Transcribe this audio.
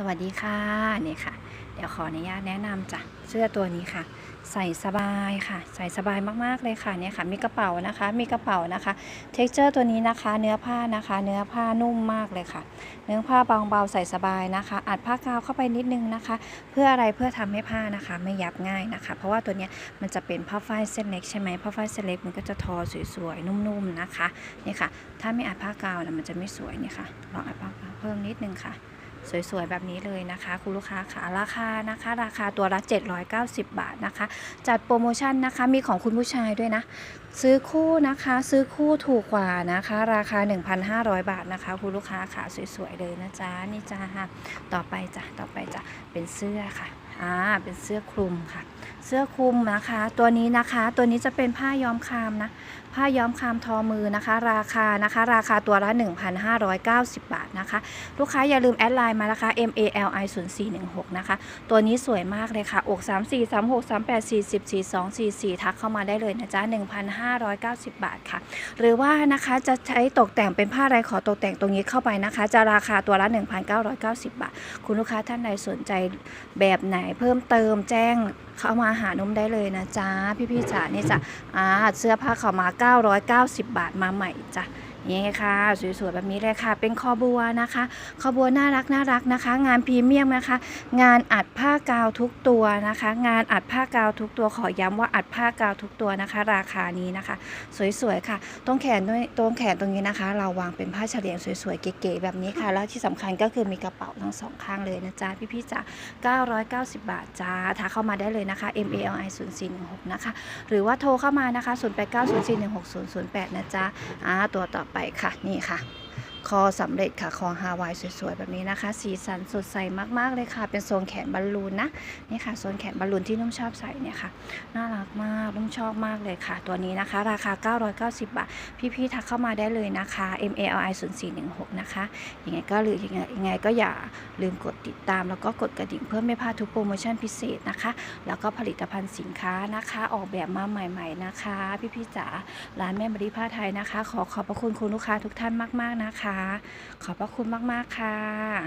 สวัสดีค่ะนี่ค่ะ เดี๋ยวขออนุญาตแนะนำจ้ะเสื้อตัวนี้ค่ะ ใส่สบายค่ะ ใส่สบายมากๆเลยค่ะเนี่ยค่ะ มีกระเป๋านะคะ มีกระเป๋านะคะ เท็กเจอร์ตัวนี้นะคะ เนื้อผ้านะคะ เนื้อผ้านุ่มมากเลยค่ะ เนื้อผ้าบางเบาใส่สบายนะคะ อัดผ้ากาวเข้าไปนิดนึงนะคะ เพื่ออะไรเพื่อทำให้ผ้านะคะ ไม่ยับง่ายนะคะ เพราะว่าตัวนี้มันจะเป็นผ้าฝ้ายเส้นเล็กใช่ไหมผ้าฝ้ายเส้นเล็กมันก็จะทอสวยๆนุ่มๆนะคะนี่ค่ะ ถ้าไม่อัดผ้ากาวนะมันจะไม่สวยนี่ค่ะลองอัดผ้ากาวเพิ่มนิดนึงค่ะ สวยๆ แบบนี้เลยนะคะ คุณลูกค้าค่ะราคานะคะ ราคาตัวละ 790 บาทนะคะ จัดโปรโมชั่นนะคะมีของคุณผู้ชายด้วยนะ ซื้อคู่นะคะซื้อคู่ถูกกว่านะคะ ราคา 1,500 บาทนะคะ คุณลูกค้าค่ะสวยๆ เลยนะจ๊ะนี่จ้าต่อไปจ้ะต่อไปจ้ะเป็นเสื้อค่ะอ่าเป็นเสื้อคลุมค่ะ เสื้อคลุมนะคะ ตัวนี้นะคะ ตัวนี้จะเป็นผ้าย้อมคามนะ ผ้าย้อมคามทอมือนะคะ ราคานะคะ ราคาตัวละ 1,590 บาทนะคะ ลูกค้าอย่าลืมแอดไลน์มานะคะ M A L I 0 4 1 6นะคะ ตัวนี้สวยมากเลยค่ะ อก 3 4 3 6 3 8 4 0 4 2 4 4 ทักเข้ามาได้เลยนะจ๊ะ 1,590 บาทค่ะ หรือว่านะคะ จะใช้ตกแต่งเป็นผ้าไรขอตกแต่งตรงนี้เข้าไปนะคะ จะราคาตัวละ 1,990 บาท คุณลูกค้าท่านใดสนใจแบบไหนเพิ่มเติมแจ้งเข้ามาหานมได้เลยนะจ๊ะพี่ๆจ๋านี่จ้ะอ่าเสื้อผ้าเขามา 990 บาทมาใหม่จ้ะ นี่ค่ะ สวยๆแบบนี้เลยค่ะ เป็นคอบัวนะคะ คอบัวน่ารักน่ารักนะคะ งานพรีเมียมนะคะ งานอัดผ้ากาวทุกตัวนะคะ งานอัดผ้ากาวทุกตัวขอย้ำว่าอัดผ้ากาวทุกตัวนะคะ ราคานี้นะคะ สวยๆค่ะ ตรงแขนด้วยตรงแขนตรงนี้นะคะ เราวางเป็นผ้าเฉลียงสวยๆเก๋ๆแบบนี้ค่ะ แล้วที่สำคัญก็คือมีกระเป๋าทั้งสองข้างเลยนะจ๊ะพี่ๆจ๋า990 บาทจ้าทักเข้ามาได้เลยนะคะ M A L I 0 4 1 6นะคะหรือว่าโทรเข้ามานะคะ 0 8 9 0 4 1 6 0 0 8 นะจ๊ะอ่าตัวต่อไปไปค่ะนี่ค่ะ คอสำเร็จค่ะ คอฮาวายสวยๆ แบบนี้นะคะ สีสันสดใสมากๆเลยค่ะ เป็นโซนแขนบอลลูนนะ นี่ค่ะ โซนแขนบอลลูนที่นุ่มชอบใส่เนี่ยค่ะ น่ารักมากนุ่มชอบมากเลยค่ะ ตัวนี้นะคะ ราคา 990 บาท พี่ๆ ทักเข้ามาได้เลยนะคะ M A L I 0 4 1 6นะคะ ยังไงก็หรือยังไงยังไงก็อย่าลืมกดติดตาม แล้วก็กดกระดิ่งเพื่อไม่พลาดทุกโปรโมชั่นพิเศษนะคะ แล้วก็ผลิตภัณฑ์สินค้านะคะ ออกแบบมาใหม่ ๆนะคะ พี่ๆจ๋า ร้านแม่มริผ้าไทยนะคะ ขอขอบพระคุณคุณลูกค้าทุกท่านมากๆนะคะขอบพระคุณมาก ๆ ค่ะ